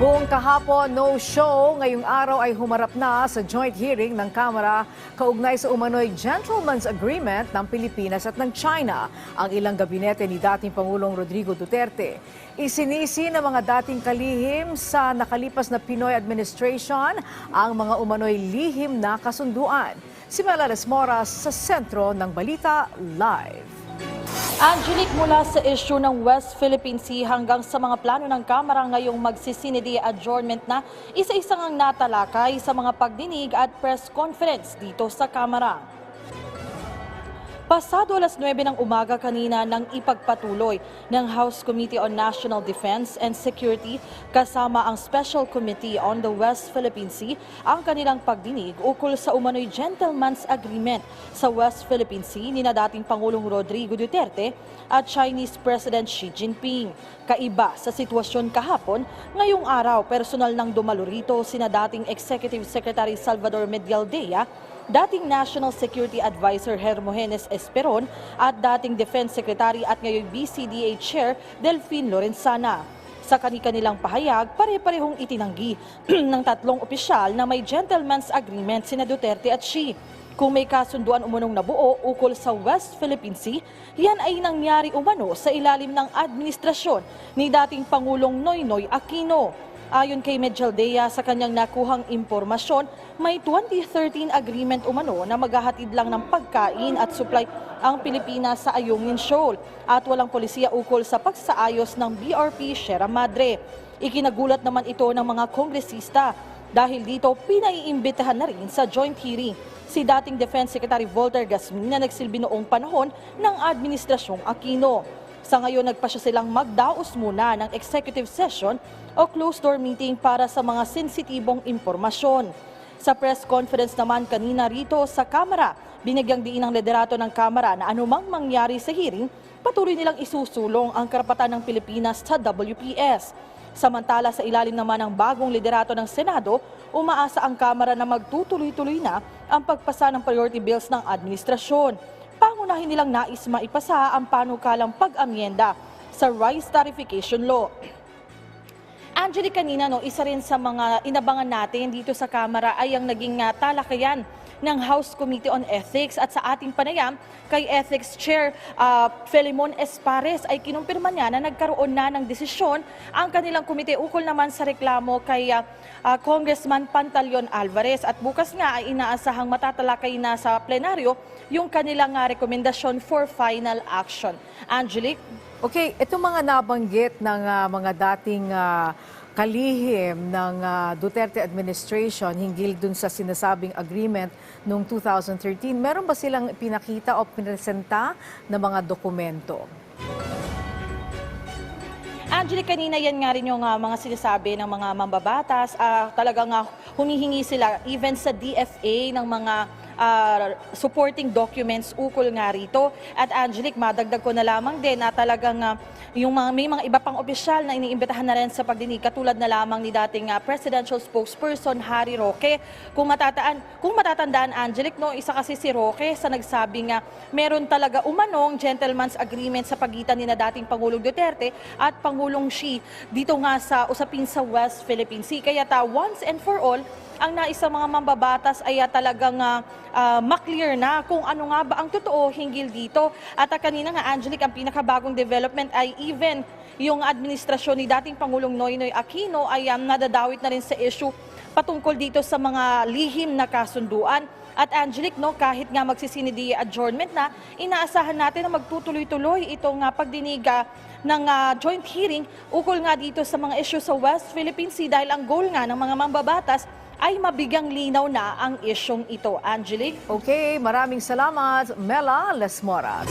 Kung kahapon no show, ngayong araw ay humarap na sa joint hearing ng Kamara kaugnay sa umano'y gentleman's agreement ng Pilipinas at ng China ang ilang gabinete ni dating Pangulong Rodrigo Duterte. Isinisi ng mga dating kalihim sa nakalipas na Pinoy administration ang mga umano'y lihim na kasunduan. Si Melales Moras sa sentro ng Balita Live. Angelic mula sa issue ng West Philippine Sea hanggang sa mga plano ng Kamara ngayong magsisinidi adjournment na isa-isang ang natalakay sa mga pagdinig at press conference dito sa Kamara. Pasado alas 9 ng umaga kanina nang ipagpatuloy ng House Committee on National Defense and Security kasama ang Special Committee on the West Philippine Sea ang kanilang pagdinig ukol sa umano'y gentleman's agreement sa West Philippine Sea ni dating Pangulong Rodrigo Duterte at Chinese President Xi Jinping. Kaiba sa sitwasyon kahapon, ngayong araw personal nang dumalo rito sina dating Executive Secretary Salvador Medialdea dating National Security Advisor Hermogenes Esperon at dating Defense Secretary at ngayon BCDA Chair Delphine Lorenzana. Sa kanilang pahayag, pare-parehong itinanggi ng tatlong opisyal na may gentleman's agreement sina Duterte at Xi. Kung may kasunduan umunong nabuo ukol sa West Philippine Sea, yan ay nangyari umano sa ilalim ng administrasyon ni dating Pangulong Noynoy Aquino. Ayon kay Medjaldea sa kanyang nakuhang impormasyon, may 2013 agreement umano na maghahatid lang ng pagkain at supply ang Pilipinas sa Ayungin Shoal at walang polisiya ukol sa pagsaayos ng BRP Sierra Madre. Ikinagulat naman ito ng mga kongresista dahil dito pinaiimbitahan na rin sa joint hearing si dating Defense Secretary Volter Gasmin na nagsilbi noong panahon ng Administrasyong Aquino. Sa ngayon, nagpa siya silang magdaos muna ng executive session o closed-door meeting para sa mga sensitibong impormasyon. Sa press conference naman kanina rito sa Kamara, binigyang diin ng liderato ng Kamara na anumang mangyari sa hearing, patuloy nilang isusulong ang karapatan ng Pilipinas sa WPS. Samantala sa ilalim naman ng bagong liderato ng Senado, umaasa ang Kamara na magtutuloy-tuloy na ang pagpasa ng priority bills ng administrasyon pangunahin nilang nais maipasa ang panukalang pag-amyenda sa Rice Tarification Law. Angelic, kanina, no, isa rin sa mga inabangan natin dito sa Kamara ay ang naging uh, talakayan ng House Committee on Ethics at sa ating panayam kay Ethics Chair uh, Felimon Espares ay kinumpirma niya na nagkaroon na ng desisyon ang kanilang komite ukol naman sa reklamo kay uh, uh, Congressman Pantaleon Alvarez at bukas nga ay inaasahang matatalakay na sa plenaryo yung kanilang uh, rekomendasyon for final action. Angelic? Okay, itong mga nabanggit ng ah, mga dating ah, kalihim ng ah, Duterte administration hinggil dun sa sinasabing agreement noong 2013, meron ba silang pinakita o pinesenta na mga dokumento? Angelic, kanina yan nga rin yung ah, mga sinasabi ng mga mambabatas. Ah, talagang uh, humihingi sila even sa DFA ng mga ah, supporting documents ukol nga rito. At Angelic, madagdag ko na lamang din na talagang ah, yung mga, may mga iba pang opisyal na iniimbitahan na rin sa pagdinig katulad na lamang ni dating ah, presidential spokesperson Harry Roque. Kung matataan, kung matatandaan Angelic, no, isa kasi si Roque sa nagsabing nga meron talaga umanong gentleman's agreement sa pagitan ni na dating Pangulong Duterte at Pangulong Xi dito nga sa usapin sa West Philippine Sea. Kaya ta once and for all, ang nais sa mga mambabatas ay talagang uh, maklear na kung ano nga ba ang totoo hinggil dito. At ah, kanina nga, Angelic, ang pinakabagong development ay even yung administrasyon ni dating Pangulong Noynoy Aquino ay um, nadadawit na rin sa issue patungkol dito sa mga lihim na kasunduan. At Angelic, no, kahit nga magsisinidi adjournment na, inaasahan natin na magtutuloy-tuloy itong uh, pagdiniga ng uh, joint hearing ukol nga dito sa mga issue sa West Philippine Sea dahil ang goal nga ng mga mambabatas ay mabigang linaw na ang isyong ito. Angelic? Okay, maraming salamat, Mela Lesmoras.